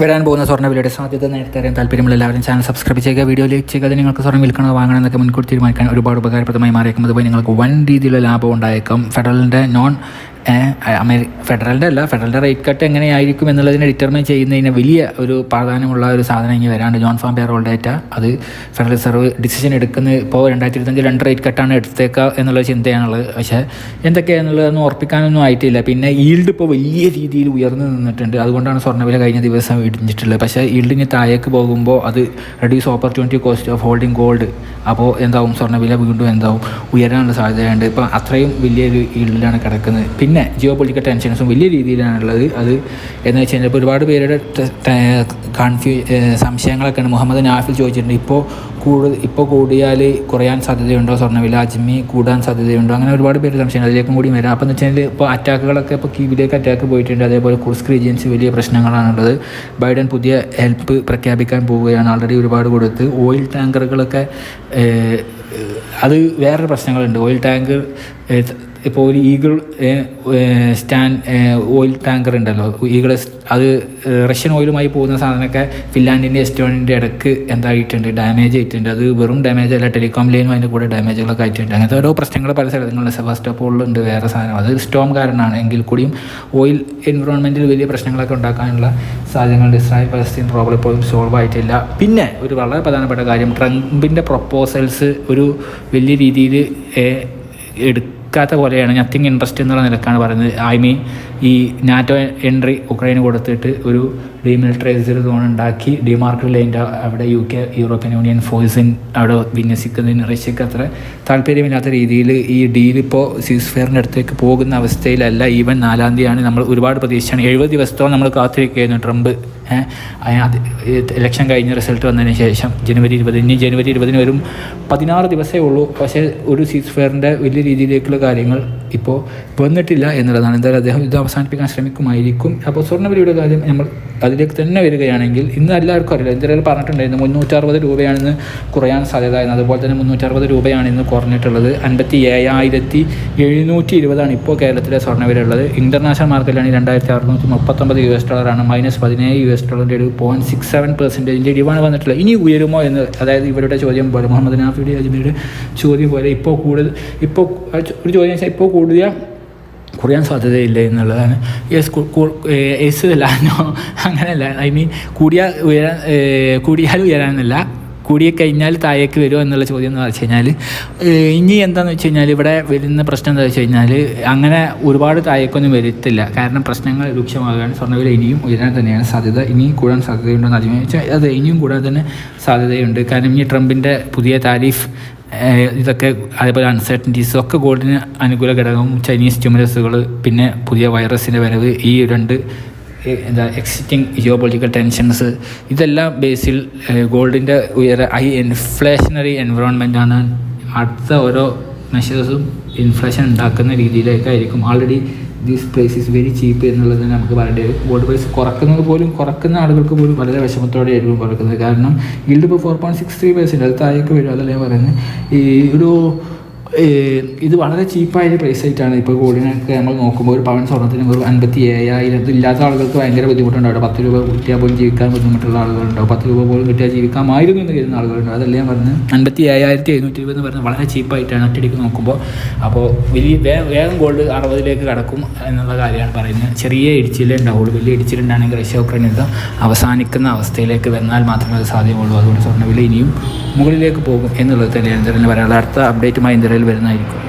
വരാൻ പോകുന്ന സ്വർണവിലയുടെ സാധ്യത നേരത്തെ അറിയാൻ താല്പര്യമുള്ള എല്ലാവരും ചാനൽ സബ്സ്ക്രൈബ് ചെയ്യുക. വീഡിയോ ലൈക്ക് ചെയ്യുക. അത് നിങ്ങൾക്ക് സ്വർണം വിൽക്കണോ വാങ്ങണം എന്നൊക്കെ മുൻകൂട്ടി തീരുമാനിക്കാൻ ഒരുപാട് ഉപകാരപ്രദമായി മാറിയേക്കും. അതുപോലെ നിങ്ങൾക്ക് വൻ രീതിയിലുള്ള ലാഭം ഉണ്ടായേക്കും. ഫെഡറലിന്റെ നോൺ അമേരി ഫെഡറലിന്റെ അല്ല ഫെഡറലിന്റെ റേറ്റ് കട്ട് എങ്ങനെയായിരിക്കും എന്നുള്ളതിനെ ഡിറ്റർമൈൻ ചെയ്യുന്നതിന് വലിയ ഒരു പ്രാധാന്യമുള്ള ഒരു സാധനം ഇനി വരാണ്ട് ജോൺ ഫാം പേർ ഡേറ്റ. അത് ഫെഡറൽ റിസർവ് ഡിസിഷൻ എടുക്കുന്ന ഇപ്പോൾ രണ്ടായിരത്തി ഇരുപത്തഞ്ച് രണ്ട് റേറ്റ് കട്ടാണ് എടുത്തേക്കുക എന്നുള്ള ചിന്തയാണുള്ളത്. പക്ഷേ എന്തൊക്കെയാണെന്നുള്ളതൊന്നും ഉറപ്പിക്കാനൊന്നും ആയിട്ടില്ല. പിന്നെ ഈൽഡ് ഇപ്പോൾ വലിയ രീതിയിൽ ഉയർന്നു നിന്നിട്ടുണ്ട്. അതുകൊണ്ടാണ് സ്വർണവില കഴിഞ്ഞ ദിവസം ഇടിഞ്ഞിട്ടുള്ളത്. പക്ഷേ ഈൽഡിന് താഴേക്ക് പോകുമ്പോൾ അത് reduce opportunity cost of holding gold അപ്പോൾ എന്താവും? സ്വർണവില വീണ്ടും എന്താവും? ഉയരാനുള്ള സാധ്യതയുണ്ട്. ഇപ്പോൾ അത്രയും വലിയൊരു ഈൽഡിലാണ് കിടക്കുന്നത്. പിന്നെ ജിയോ പൊളിറ്റിക്കൽ ടെൻഷൻസും വലിയ രീതിയിലാണുള്ളത്. അത് എന്ന് വെച്ച് കഴിഞ്ഞാൽ ഒരുപാട് പേരുടെ കൺഫ്യൂ സംശയങ്ങളൊക്കെയാണ്. മുഹമ്മദ് നാഫിൽ ചോദിച്ചിട്ടുണ്ട് ഇപ്പോൾ കൂടുതൽ ഇപ്പോൾ കൂടിയാൽ കുറയാൻ സാധ്യതയുണ്ടോ സ്വർണവില? അജ്മി കൂടാൻ സാധ്യതയുണ്ടോ? അങ്ങനെ ഒരുപാട് പേര് സംശയങ്ങൾ അതിലേക്കും കൂടി വരാം. അപ്പോൾ എന്ന് വെച്ചാൽ ഇപ്പോൾ അറ്റാക്കുകളൊക്കെ ഇപ്പോൾ കീവിലേക്ക് അറ്റാക്ക് പോയിട്ടുണ്ട്. അതേപോലെ കുർസ്ക് റീജിയൻസ് വലിയ പ്രശ്നങ്ങളാണുള്ളത്. ബൈഡൻ പുതിയ ഹെൽപ്പ് പ്രഖ്യാപിക്കാൻ പോവുകയാണ്. ആൾറെഡി ഒരുപാട് കൊടുത്ത്. ഓയിൽ ടാങ്കറുകളൊക്കെ അത് വേറൊരു പ്രശ്നങ്ങളുണ്ട്. ഓയിൽ ടാങ്കർ ഇപ്പോൾ ഒരു ഈഗിൾ സ്റ്റാൻ ഓയിൽ ടാങ്കർ ഉണ്ടല്ലോ. ഈഗിൾ അത് റഷ്യൻ ഓയിലുമായി പോകുന്ന സാധനമൊക്കെ ഫിൻലാൻഡിന്റെ എസ്റ്റോണിന്റെ ഇടയ്ക്ക് എന്തായിട്ടുണ്ട് ഡാമേജ് ആയിട്ടുണ്ട്. അത് വെറും ഡാമേജ് അല്ല ടെലികോം ലൈനും അതിന്റെ കൂടെ ഡാമേജുകളൊക്കെ ആയിട്ടുണ്ട്. അങ്ങനത്തെ ഓരോ പ്രശ്നങ്ങൾ പല സ്ഥലങ്ങളിലും സെബാസ്റ്റോപ്പോളിലുണ്ട് വേറെ സാധനം. അത് സ്റ്റോം കാരണമാണ്. എങ്കിൽ കൂടിയും ഓയിൽ എൻവിറോൺമെന്റിൽ വലിയ പ്രശ്നങ്ങളൊക്കെ ഉണ്ടാക്കാനുള്ള സാധ്യതകളുണ്ട് ഇസ്രായേൽ പലസ്തീൻ പ്രോബ്ലം ഇപ്പോഴും സോൾവ് ആയിട്ടില്ല. പിന്നെ ഒരു വളരെ പ്രധാനപ്പെട്ട കാര്യം ട്രംപിന്റെ പ്രൊപ്പോസൽസ് ഒരു വലിയ രീതിയിൽ എടുക്കാത്ത പോലെയാണ് നത്തിങ് ഇൻട്രസ്റ്റ് എന്നുള്ള നിലക്കാണ് പറയുന്നത്. ഐ മീൻ ഈ നാറ്റോ എൻട്രി ഉക്രൈന് കൊടുത്തിട്ട് ഒരു ഡീമിലിറ്ററൈസ്ഡ് സോൺ ഉണ്ടാക്കി ഡിമാർക്ക് ലൈന്റെ അവിടെ യു കെ യൂറോപ്യൻ യൂണിയൻ ഫോഴ്സിൻ അവിടെ വിന്യസിക്കുന്നതിന് റഷ്യക്ക് അത്ര താല്പര്യമില്ലാത്ത രീതിയിൽ ഈ ഡീൽ ഇപ്പോൾ സീസ് ഫെയറിന്റെ അടുത്തേക്ക് പോകുന്ന അവസ്ഥയിലല്ല. ഈവൻ നാലാം തീയതിയാണ് നമ്മൾ ഒരുപാട് പ്രതീക്ഷിച്ചാണ്. എഴുപത് ദിവസത്തോളം നമ്മൾ കാത്തിരിക്കുകയായിരുന്നു ട്രംപ്. അത് ഇലക്ഷൻ കഴിഞ്ഞ റിസൾട്ട് വന്നതിന് ശേഷം ജനുവരി ഇരുപത്. ഇനി ജനുവരി ഇരുപതിന് വരും പതിനാറ് ദിവസമേ ഉള്ളൂ. പക്ഷേ ഒരു സീസ് ഫെയറിന്റെ വലിയ രീതിയിലേക്കുള്ള കാര്യങ്ങൾ ഇപ്പോൾ വന്നിട്ടില്ല എന്നുള്ളതാണ്. എന്തായാലും അദ്ദേഹം ഇത് അവസാനിപ്പിക്കാൻ ശ്രമിക്കുമായിരിക്കും. അപ്പോൾ സ്വർണവിലയുടെ കാര്യം നമ്മൾ അതിലേക്ക് തന്നെ വരികയാണെങ്കിൽ ഇന്ന് എല്ലാവർക്കും അറിയില്ല. എന്തെങ്കിലും പറഞ്ഞിട്ടുണ്ടായിരുന്നു മുന്നൂറ്ററുപത് രൂപയാണിന്ന് കുറയാൻ സാധ്യത എന്ന്. അതുപോലെ തന്നെ മുന്നൂറ്ററുപത് രൂപയാണ് ഇന്ന് കുറഞ്ഞിട്ടുള്ളത്. അൻപത്തി ഏഴായിരത്തി എഴുന്നൂറ്റി ഇരുപതാണ് ഇപ്പോൾ കേരളത്തിലെ സ്വർണവില ഉള്ളത്. ഇന്റർനാഷണൽ മാർക്കറ്റിലാണ് രണ്ടായിരത്തി അറുന്നൂറ്റി മുപ്പത്തൊമ്പത് യു എസ് ഡോളറാണ്. മൈനസ് പതിനേഴ് യു എസ് ഡോളറിന്റെ ഒരു പോയിന്റ് സിക്സ് സെവൻ പെർസെന്റേജിന്റെ ഇടിവാണ് വന്നിട്ടുള്ളത്. ഇനി ഉയരുമോ എന്ന്? അതായത് ഇവരുടെ ചോദ്യം പോലെ. മുഹമ്മദ് നാഫിയുടെ അജ്മീരുടെ ചോദ്യം പോലെ. ഇപ്പോൾ കൂടുതൽ ഇപ്പോൾ ഒരു ചോദ്യം വെച്ചാൽ ഇപ്പോൾ കൂടിയ കുറയാൻ സാധ്യതയില്ല എന്നുള്ളതാണ്. എസ് അല്ല. നോ അങ്ങനെയല്ല. ഐ മീൻ കൂടിയ ഉയരാൻ കൂടിയാൽ ഉയരാനല്ല. കൂടിയ കഴിഞ്ഞാൽ താഴേക്ക് വരുമോ എന്നുള്ള ചോദ്യം എന്ന് വെച്ച് കഴിഞ്ഞാൽ ഇനി എന്താണെന്ന് വെച്ച് കഴിഞ്ഞാൽ ഇവിടെ വരുന്ന പ്രശ്നം എന്താ വെച്ച് കഴിഞ്ഞാൽ അങ്ങനെ ഒരുപാട് താഴേക്കൊന്നും വരുത്തില്ല. കാരണം പ്രശ്നങ്ങൾ രൂക്ഷമാകുകയാണ് സ്വർണവില ഇനിയും ഉയരാൻ തന്നെയാണ് സാധ്യത. ഇനിയും കൂടാൻ സാധ്യതയുണ്ടോ എന്ന് ആദ്യമേ വെച്ചാൽ അത് ഇനിയും കൂടാൻ തന്നെ സാധ്യതയുണ്ട്. കാരണം ഇനി ട്രംപിന്റെ പുതിയ താരിഫ് ഇതൊക്കെ അതേപോലെ അൺസർട്ടനിറ്റീസ് ഒക്കെ ഗോൾഡിന് അനുകൂല ഘടകവും ചൈനീസ് ട്യൂമറസുകൾ പിന്നെ പുതിയ വൈറസിന്റെ വരവ് ഈ രണ്ട് എന്താ എക്സിറ്റിംഗ് ജിയോ പൊളിറ്റിക്കൽ ടെൻഷൻസ് ഇതെല്ലാം ബേസിൽ ഗോൾഡിന്റെ ഉയര ഹൈ ഇൻഫ്ലേഷനറി ആണ്. അടുത്ത ഓരോ മെഷേഴ്സും ഇൻഫ്ലേഷൻ ഉണ്ടാക്കുന്ന രീതിയിലേക്കായിരിക്കും. Already these price is very cheap എന്നുള്ളത് നമുക്ക് പറയേണ്ടി വരും. ഗോൾഡ് പ്രൈസ് കുറക്കുന്നത് പോലും കുറക്കുന്ന ആളുകൾക്ക് പോലും വളരെ വിഷമത്തോടെ ആയിരിക്കും കുറക്കുന്നത്. കാരണം ഗിൽഡ് ഇപ്പോൾ four point six three percent അത് താഴേക്ക് വരും അതല്ലേ പറയുന്നത്? ഈ ഒരു ഇത് വളരെ ചീപ്പായ ഒരു പ്രൈസ് ആയിട്ടാണ് ഇപ്പോൾ ഗോൾഡിനൊക്കെ നമ്മൾ നോക്കുമ്പോൾ ഒരു പവൻ സ്വർണത്തിന് ഒരു അൻപത്തി ഏഴായിരം ഇല്ലാത്ത ആളുകൾക്ക് ഭയങ്കര ബുദ്ധിമുട്ടുണ്ടാവും പത്ത് രൂപ കിട്ടിയാൽ പോലും ജീവിക്കാൻ ബുദ്ധിമുട്ടുള്ള ആളുകളുണ്ടാവും. പത്ത് രൂപ പോലും കിട്ടിയാൽ ജീവിക്കാമായിരുന്നു എന്ന് കരുതുന്ന ആളുകളുണ്ടാവും. അതല്ലേ ഞാൻ പറഞ്ഞ് അൻപത്തി ഏഴായിരത്തി എഴുന്നൂറ്റി ഇരുപത് എന്ന് പറഞ്ഞാൽ വളരെ ചീപ്പായിട്ടാണ് ഒറ്റയടിക്ക് നോക്കുമ്പോൾ അപ്പോൾ വലിയ വേഗം ഗോൾഡ് അറുപതിലേക്ക് കടക്കും എന്നുള്ള കാര്യമാണ് പറയുന്നത്. ചെറിയ ഇടിച്ചിലേ ഉണ്ടാവുള്ളൂ. വലിയ ഇടിച്ചിലുണ്ടാണെങ്കിൽ റഷ്യ ഉക്രൈൻ യുദ്ധം അവസാനിക്കുന്ന അവസ്ഥയിലേക്ക് വന്നാൽ മാത്രമേ അത് സാധ്യമുള്ളൂ. അതുകൊണ്ട് സ്വർണവില ഇനിയും മുകളിലേക്ക് പോകും എന്നുള്ളത് തന്നെയാണ് ഇന്ദ്രനിൽ വരാനുള്ള അടുത്ത അപ്ഡേറ്റുമായി ഇന്ദ്രയിൽ വരുന്നതായിരിക്കും.